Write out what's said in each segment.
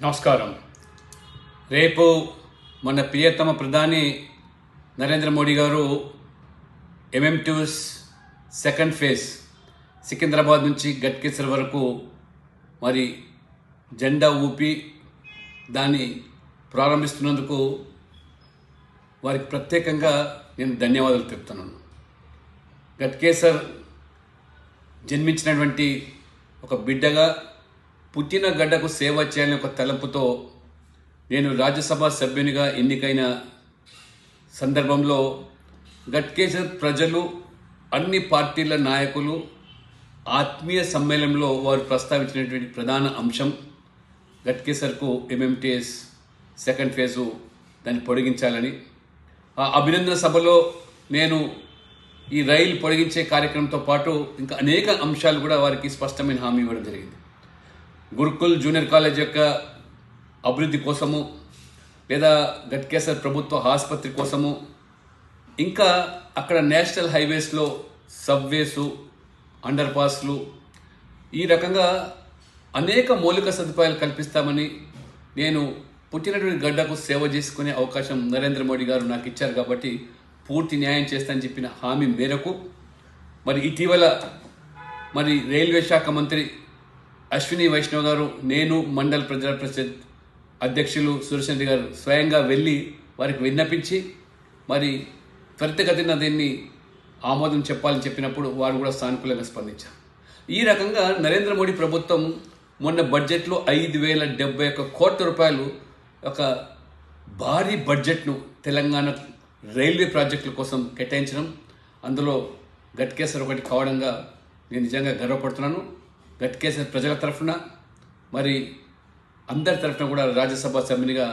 నమస్కారం. రేపు మన ప్రియతమ ప్రధాని నరేంద్ర మోడీ గారు ఎంఎంటూస్ సెకండ్ ఫేజ్ సికింద్రాబాద్ నుంచి గట్కేసర్ వరకు మరి జెండా ఊపి దాన్ని ప్రారంభిస్తున్నందుకు వారికి ప్రత్యేకంగా నేను ధన్యవాదాలు చెప్తున్నాను గట్కేసర్ జన్మించినటువంటి ఒక బిడ్డగా పుట్టిన గడ్డకు సేవ చేయాలని ఒక తలంపుతో నేను రాజ్యసభ సభ్యునిగా ఎన్నికైన సందర్భంలో గట్కేసర్ ప్రజలు అన్ని పార్టీల నాయకులు ఆత్మీయ సమ్మేళనంలో వారు ప్రస్తావించినటువంటి ప్రధాన అంశం గట్కేసర్కు ఎంఎంటీఎస్ సెకండ్ ఫేజు దాన్ని పొడిగించాలని. ఆ అభినందన సభలో నేను ఈ రైలు పొడిగించే కార్యక్రమంతో పాటు ఇంకా అనేక అంశాలు కూడా వారికి స్పష్టమైన హామీ ఇవ్వడం జరిగింది. గురుకుల్ జూనియర్ కాలేజ్ యొక్క అభివృద్ధి కోసము లేదా గట్కేసర్ ప్రభుత్వ ఆసుపత్రి కోసము. ఇంకా అక్కడ నేషనల్ హైవేస్లో సబ్వేసు అండర్ పాస్లు ఈ రకంగా అనేక మౌలిక సదుపాయాలు కల్పిస్తామని నేను పుట్టినటువంటి గడ్డకు సేవ చేసుకునే అవకాశం నరేంద్ర మోడీ గారు నాకు ఇచ్చారు కాబట్టి పూర్తి న్యాయం చేస్తానని చెప్పిన హామీ మేరకు. మరి ఇటీవల మరి రైల్వే శాఖ మంత్రి అశ్విని వైష్ణవ్ గారు నేను మండల్ ప్రజా పరిషత్ అధ్యక్షులు సురేష్ రెడ్డి గారు స్వయంగా వెళ్ళి వారికి విన్నపించి మరి త్వరితగతిన దీన్ని ఆమోదం చెప్పాలని చెప్పినప్పుడు వారు కూడా సానుకూలంగా స్పందించారు. ఈ రకంగా నరేంద్ర మోడీ ప్రభుత్వం మొన్న బడ్జెట్లో ఐదు వేల డెబ్బై ఒక్క కోట్ల రూపాయలు ఒక భారీ బడ్జెట్ను తెలంగాణ రైల్వే ప్రాజెక్టుల కోసం కేటాయించడం అందులో గట్కేసర్ ఒకటి కావడంగా నేను నిజంగా గర్వపడుతున్నాను. గట్కేసర్ ప్రజల తరఫున మరి అందరి తరఫున కూడా రాజ్యసభ సభ్యునిగా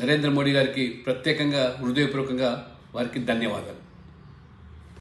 నరేంద్ర మోడీ గారికి ప్రత్యేకంగా హృదయపూర్వకంగా వారికి ధన్యవాదాలు.